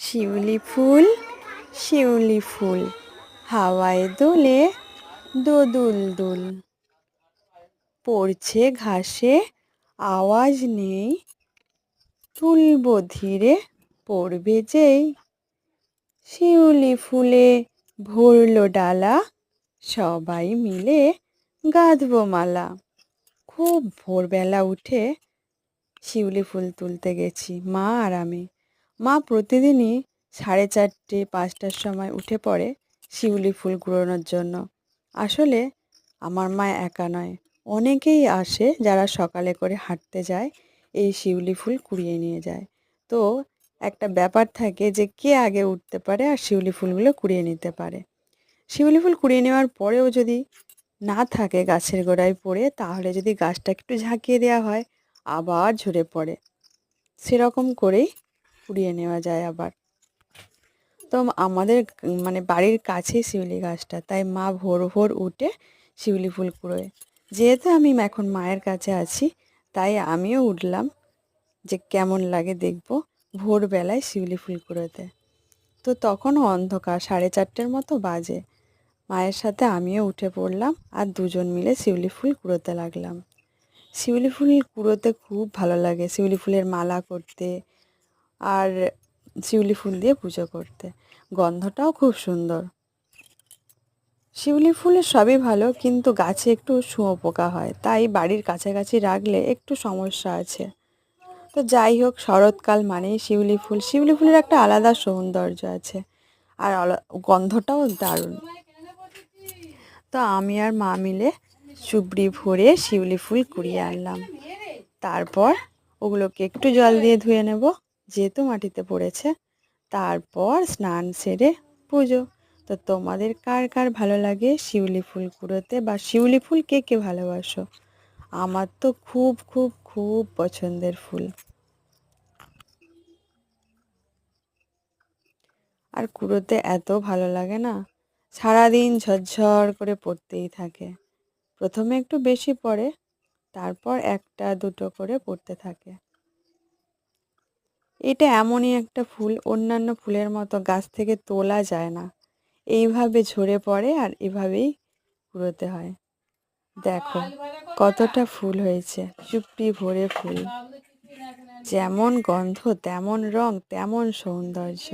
শিউলি ফুল শিউলি ফুল। হাওয়ায় দোলে দোদুল দুল। পড়ছে ঘাসে, আওয়াজ নেই। তুলবো ধীরে পড়বে যেই। শিউলি ফুলে ভরলো ডালা, সবাই মিলে গাঁধব মালা। খুব ভোরবেলা উঠে শিউলি ফুল তুলতে গেছি মা আর আমি। মা প্রতিদিনই সাড়ে চারটে, পাঁচটার সময় উঠে পড়ে শিউলি ফুল কুড়োনোর জন্য। আসলে আমার মা একা নয়, অনেকেই আসে যারা সকালে করে হাঁটতে যায়, এই শিউলি ফুল কুড়িয়ে নিয়ে যায়। তো একটা ব্যাপার থাকে যে কে আগে উঠতে পারে আর শিউলি ফুলগুলো কুড়িয়ে নিতে পারে। শিউলি ফুল কুড়িয়ে নেওয়ার পরেও যদি না থাকে গাছের গোড়ায় পড়ে, তাহলে যদি গাছটা একটু ঝাঁকিয়ে দেওয়া হয়, আবার ঝরে পড়ে। সেরকম করেই কুড়িয়ে নেওয়া যায় আবার। তো আমাদের মানে বাড়ির কাছেই শিউলি গাছটা, তাই মা ভোর ভোর উঠে শিউলি ফুল কুড়োয়। যেহেতু আমি এখন মায়ের কাছে আছি, তাই আমিও উঠলাম যে কেমন লাগে দেখব ভোরবেলায় শিউলি ফুল কুড়োতে। তো তখনও অন্ধকার, সাড়ে চারটের মতো বাজে। মায়ের সাথে আমিও উঠে পড়লাম আর দুজন মিলে শিউলি ফুল কুড়োতে লাগলাম। শিউলি ফুল কুড়োতে খুব ভালো লাগে, শিউলি ফুলের মালা করতে আর শিউলি ফুল দিয়ে পুজো করতে। গন্ধটাও খুব সুন্দর। শিউলি ফুলের সবই ভালো, কিন্তু গাছে একটু শুঁয়োপোকা হয়, তাই বাড়ির কাছাকাছি রাখলে একটু সমস্যা আছে। তো যাই হোক, শরৎকাল মানেই শিউলি ফুল। শিউলি ফুলের একটা আলাদা সৌন্দর্য আছে, আর গন্ধটাও দারুণ। তো আমি আর মা মিলে চুবড়ি ভরে শিউলি ফুল কুড়িয়ে আনলাম। তারপর ওগুলোকে একটু জল দিয়ে ধুয়ে নেব। যেহেতু মাটিতে পড়েছে, তারপর স্নান সেরে পুজো। তো তোমাদের কার কার ভালো লাগে শিউলি ফুল কুড়োতে বা শিউলি ফুল কে কে ভালোবাসো? আমার তো খুব খুব খুব পছন্দের ফুল। আর কুড়োতে এত ভালো লাগে না, সারাদিন ঝরঝর করে পড়তেই থাকে। প্রথমে একটু বেশি পড়ে, তারপর একটা দুটো করে পড়তে থাকে। এটা এমনই একটা ফুল, অন্যান্য ফুলের মতো গাছ থেকে তোলা যায় না। এইভাবে ঝরে পড়ে আর এভাবেই কুড়োতে হয়। দেখো, কতটা ফুল হয়েছে চুপড়ি ভরে ফুল। যেমন গন্ধ, তেমন রং, তেমন সৌন্দর্য।